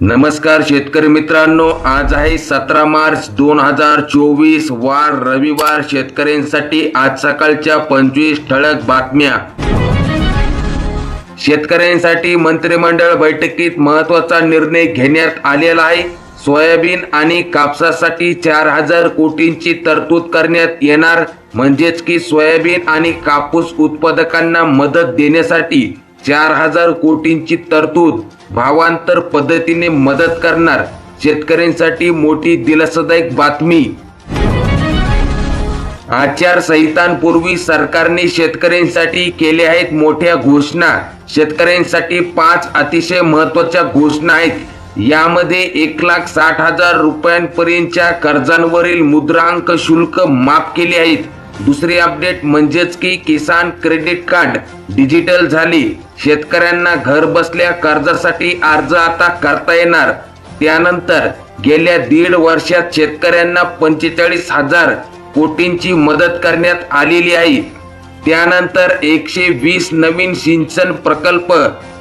नमस्कार शेतकरी मित्रांनो आज आहे सतरा मार्च दोन हजार चोवीस वार रविवार. शेतकऱ्यांसाठी आज सकाळच्या पंचवीस ठळक बातम्या. शेतकऱ्यांसाठी मंत्रिमंडळ बैठकीत महत्त्वाचा निर्णय घेण्यात आलेला आहे. सोयाबीन आणि कापसासाठी चार हजार कोटींची तरतूद करण्यात येणार. म्हणजेच की सोयाबीन आणि कापूस उत्पादकांना मदत देण्यासाठी चार हजार कोटींची तरतूद भावांतर पद्धतीने मदत करणार शेतकऱ्यांसाठी मोठी दिलासादायक बातमी. आचारसंहितांपूर्वी सरकारने शेतकऱ्यांसाठी केल्या आहेत मोठ्या घोषणा. शेतकऱ्यांसाठी पाच अतिशय महत्त्वाच्या घोषणा आहेत. यामध्ये एक लाख साठ हजार रुपयांपर्यंतच्या कर्जांवरील मुद्रांक शुल्क माफ केले आहेत. दुसरी अपडेट म्हणजेच की किसान क्रेडिट कार्ड डिजिटल झाली. शेतकऱ्यांना घर बसल्या कर्जासाठी अर्ज आता करता येणार. त्यानंतर गेल्या दीड वर्षात शेतकऱ्यांना पंचेचाळीस हजार कोटींची मदत करण्यात आलेली आहे. त्यानंतर एकशे वीस नवीन सिंचन प्रकल्प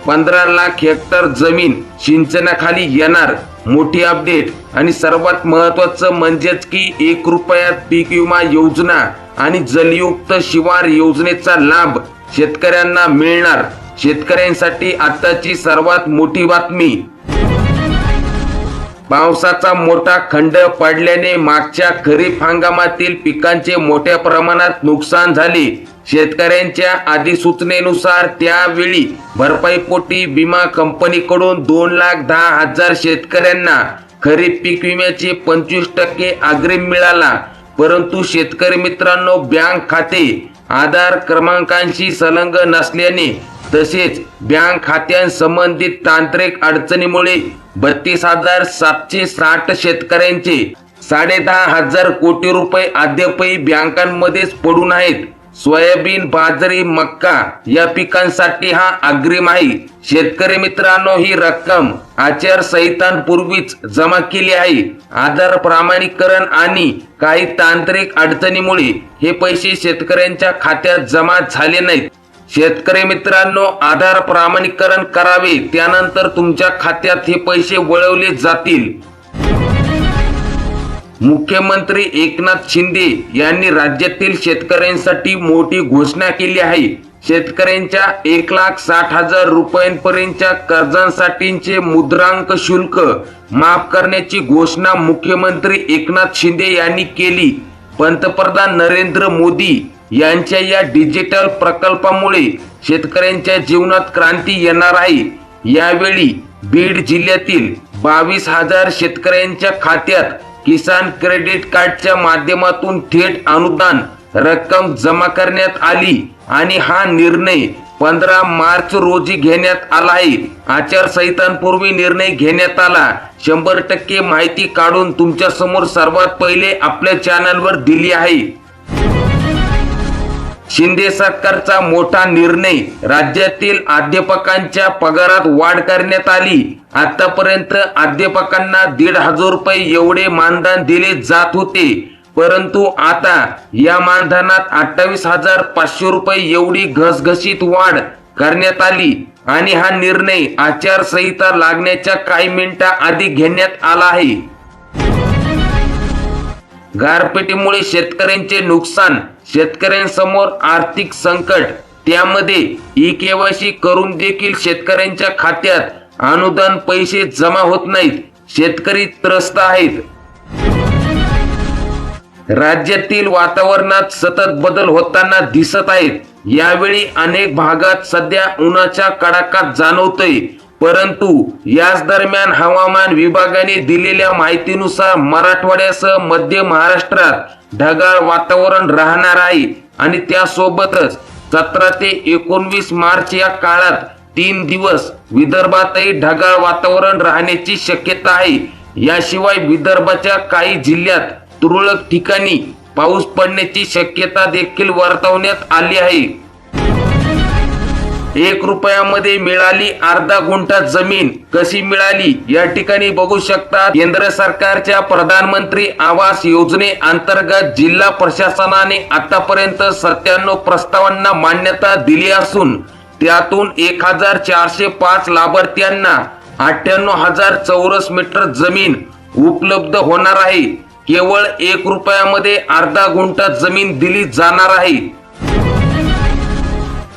पंधरा लाख हेक्टर जमीन सिंचनाखाली येणार. मोठी अपडेट आणि सर्वात महत्वाचं म्हणजेच की एक रुपयात पीक विमा योजना आणि जलयुक्त शिवार योजनेचा लाभ शेतकऱ्यांना मिळणार. शेतकऱ्यांसाठी आताची सर्वात मोठी बातमी. पावसाचा मोठा खंड पडल्याने मागच्या खरीप हंगामातील पिकांचे मोठ्या प्रमाणात नुकसान झाले. शेतकऱ्यांच्या अधिसूचनेनुसार त्यावेळी भरपाईपोटी विमा कंपनीकडून दोन लाख दहा हजार शेतकऱ्यांना खरीप पीक विम्याचे पंचवीस टक्के अग्रिम मिळाला. परंतु शेतकरी मित्रांनो बँक खाते आधार क्रमांकांशी संलग्न नसल्याने तसेच बँक खात्यांसंबंधित तांत्रिक अडचणीमुळे बत्तीस हजार सातशे साठ शेतकऱ्यांचे साडे दहा हजार कोटी रुपये अद्यापही बँकांमध्येच पडून आहेत. सोयाबीन बाजरी मक्का या पिकांसाठी हा अग्रिम आहे. शेतकरी मित्रांनो ही रक्कम आचारसंहितांपूर्वीच जमा केली आहे. आधार प्रामाणिकरण आणि काही तांत्रिक अडचणीमुळे हे पैसे शेतकऱ्यांच्या खात्यात जमा झाले नाहीत. शेतकरी मित्रांनो आधार प्रमाणीकरण करावे त्यानंतर तुमच्या खात्यात हे पैसे वळवले जातील. मुख्यमंत्री एकनाथ शिंदे यांनी राज्यातील शेतकऱ्यांसाठी मोठी घोषणा केली आहे. शेतकऱ्यांच्या एक लाख साठ हजार रुपयांपर्यंतच्या कर्जांसाठीचे मुद्रांक शुल्क माफ करण्याची घोषणा मुख्यमंत्री एकनाथ शिंदे यांनी केली. पंतप्रधान नरेंद्र मोदी यांच्या या डिजिटल प्रकल्पामुळे शेतकऱ्यांच्या जीवनात क्रांती येणार आहे. यावेळी बीड जिल्ह्यातील बावीस हजार शेतकऱ्यांच्या खात्यात किसान क्रेडिट कार्डच्या माध्यमातून थेट अनुदान रक्कम जमा करण्यात आली आणि हा निर्णय पंधरा मार्च रोजी घेण्यात आला आहे. आचारसंहितांपूर्वी निर्णय घेण्यात आला. शंभर टक्के माहिती काढून तुमच्यासमोर सर्वात पहिले आपल्या चॅनलवर दिली आहे. शिंदे सरकारचा मोठा निर्णय राज्यातील अध्यापकांच्या पगारात वाढ करण्यात आली. आतापर्यंत अध्यापकांना दीड हजार रुपये एवढे मानधन दिले जात होते. परंतु आता या मानधनात अठ्ठावीस हजार पाचशे रुपये एवढी घसघशीत वाढ करण्यात आली आणि हा निर्णय आचारसंहिता लागण्याच्या काही मिनिटा आधी घेण्यात आला आहे. गारपिटीमुळे शेतकऱ्यांचे नुकसान शेतकऱ्यांसमोर आर्थिक संकट त्यामध्ये ई केवायसी करून देखील शेतकऱ्यांच्या खात्यात अनुदान पैसे जमा होत नाहीत शेतकरी त्रस्त आहेत. राज्यातील वातावरणात सतत बदल होताना दिसत आहेत. यावेळी अनेक भागात सध्या उन्हाच्या कडाका जाणवतोय. परंतु याच दरम्यान हवामान विभागाने दिलेल्या माहितीनुसार मराठवाड्यासह मध्य महाराष्ट्रात ढगाळ वातावरण राहणार आहे आणि त्यासोबतच सतरा ते एकोणवीस मार्च या काळात तीन दिवस विदर्भातही ढगाळ वातावरण राहण्याची शक्यता आहे. याशिवाय विदर्भाच्या काही जिल्ह्यात तुरळक ठिकाणी पाऊस पडण्याची शक्यता देखील वर्तवण्यात आली आहे. एक रुपयामध्ये मिळाली अर्धा गुंठा जमीन. कशी मिळाली? या ठिकाणी बघू शकता केंद्र सरकारच्या प्रधानमंत्री आवास योजने अंतर्गत जिल्हा प्रशासनाने आतापर्यंत सत्त्याण्णव प्रस्तावांना मान्यता दिली असून त्यातून एक हजार चारशे पाच लाभार्थ्यांना अठ्ठ्याण्णव हजार चौरस मीटर जमीन उपलब्ध होणार आहे. केवळ एक रुपयामध्ये अर्धा गुंठा जमीन दिली जाणार आहे.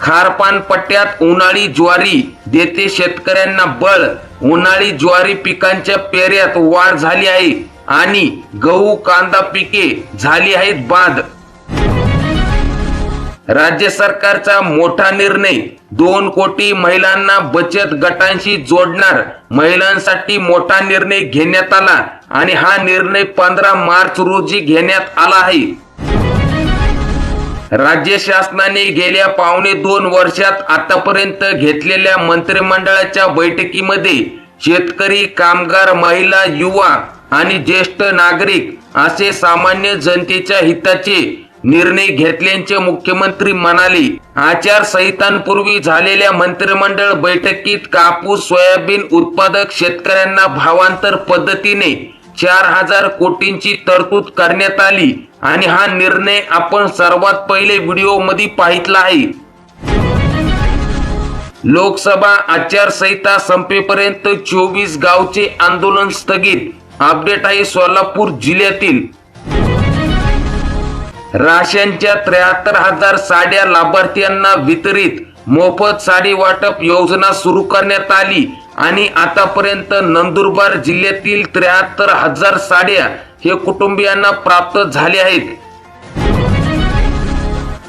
खारपान पट्ट्यात उन्हाळी ज्वारी देते शेतकऱ्यांना बळ. उन्हाळी ज्वारी पिकांच्या पेऱ्यात वाढ झाली आहे आणि गहू कांदा पिके झाली आहेत बाद राज्य सरकारचा मोठा निर्णय दोन कोटी महिलांना बचत गटांशी जोडणार. महिलांसाठी मोठा निर्णय घेण्यात आला आणि हा निर्णय पंधरा मार्च रोजी घेण्यात आला आहे. राज्य शासनाने गेल्या पावणे दोन वर्षात आतापर्यंत घेतलेल्या मंत्रिमंडळाच्या बैठकीमध्ये शेतकरी कामगार महिला युवा आणि ज्येष्ठ नागरिक असे सामान्य जनतेच्या हिताचे निर्णय घेतल्याचे मुख्यमंत्री म्हणाले. आचारसंहितांपूर्वी झालेल्या मंत्रिमंडळ बैठकीत कापूस सोयाबीन उत्पादक शेतकऱ्यांना भावांतर पद्धतीने चार हजार कोटींची तरतूद करण्यात आली आणि हा निर्णय आपण सर्वात पहिले व्हिडिओमध्ये पाहितला आहे. लोकसभा आचारसंहिता संपेपर्यंत चोवीस गावचे आंदोलन स्थगित. अपडेट आहे सोलापूर जिल्ह्यातील. राशनच्या त्र्याहत्तर हजार साड्या लाभार्थ्यांना वितरित. मोफत साडी वाटप योजना सुरू करण्यात आली आणि आतापर्यंत नंदुरबार जिल्ह्यातील त्र्याहत्तर हजार साड्या हे कुटुंबियांना प्राप्त झाले आहेत.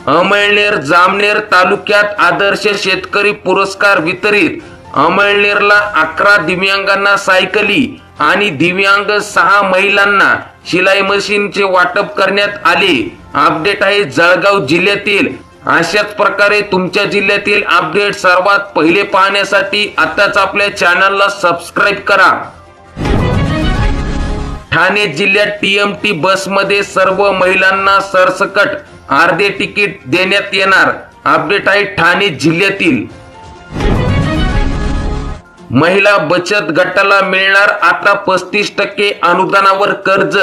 अमळनेर जामनेर तालुक्यात आदर्श शेतकरी पुरस्कार वितरित. अमळनेरला अकरा दिव्यांगांना सायकली आणि दिव्यांग सहा महिलांना शिलाई मशीनचे वाटप करण्यात आले. अपडेट आहे जळगाव जिल्ह्यातील अशाच प्रकारे तुमच्या जिल्ह्यातील अपडेट सर्वात पहिले पाहण्यासाठी आताच आपल्या चॅनलला सबस्क्राईब करा. ठाणे जिल्ह्यात टीएमटी बसमध्ये सर्व महिलांना सरसकट अर्धे तिकीट देण्यात येणार. अपडेट आहे ठाणे जिल्ह्यातील. महिला बचत गटाला मिळणार आता पस्तीस टक्के अनुदानावर कर्ज.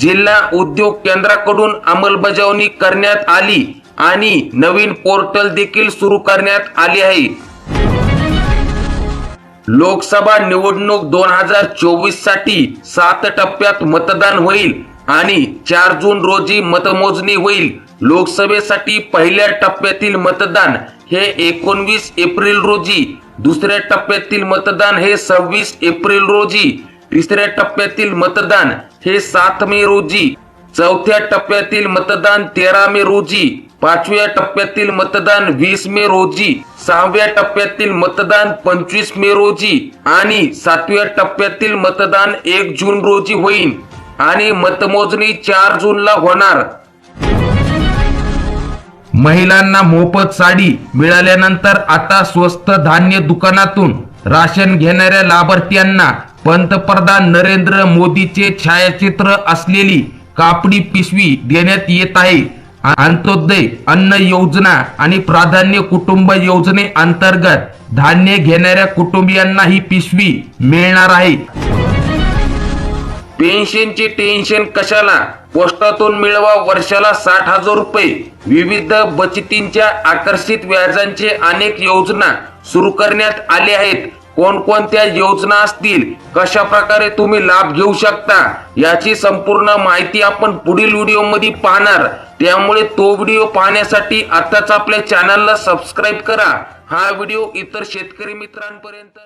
जिल्हा उद्योग केंद्राकडून अंमलबजावणी करण्यात आली. आणि नवीन पोर्टल देखील सुरू करण्यात आले आहे. लोकसभा निवडणूक दोन हजार चोवीससाठी सात टप्प्यात मतदान होईल आणि चार जून रोजी मतमोजणी होईल. लोकसभेसाठी पहिल्या टप्प्यातील मतदान हे एकोणवीस एप्रिल रोजी दुसऱ्या टप्प्यातील मतदान हे सव्वीस एप्रिल रोजी तिसऱ्या टप्प्यातील मतदान हे सात मे रोजी चौथ्या टप्प्यातील मतदान तेरा मे रोजी पाचव्या टप्प्यातील मतदान वीस मे रोजी सहाव्या टप्प्यातील मतदान पंचवीस मे रोजी आणि सातव्या टप्प्यातील मतदान एक जून रोजी होईल आणि मतमोजणी चार जूनला होणार. महिलांना मोफत साडी मिळाल्यानंतर आता स्वस्त धान्य दुकानातून राशन घेणाऱ्या लाभार्थ्यांना पंतप्रधान नरेंद्र मोदीचे छायाचित्र असलेली कापडी पिशवी देण्यात येत आहे. अंत्योदय अन्न योजना आणि प्राधान्य कुटुंब योजने अंतर्गत धान्य घेणाऱ्या कुटुंबियांना ही पिशवी मिळणार आहे. पेन्शनचे टेन्शन कशाला? पोस्टातून मिळवा वर्षाला साठ हजार रुपये. विविध बचतींच्या आकर्षित व्याजांचे अनेक योजना सुरू करण्यात आले आहेत. कोणकोणत्या योजना असतील? कशा प्रकारे तुम्ही लाभ घेऊ शकता? याची संपूर्ण माहिती आपण पुढील व्हिडिओमध्ये पाहणार. त्यामुळे तो व्हिडिओ पाहण्यासाठी आताच आपल्या चॅनलला सबस्क्राईब करा. हा व्हिडिओ इतर शेतकरी मित्रांपर्यंत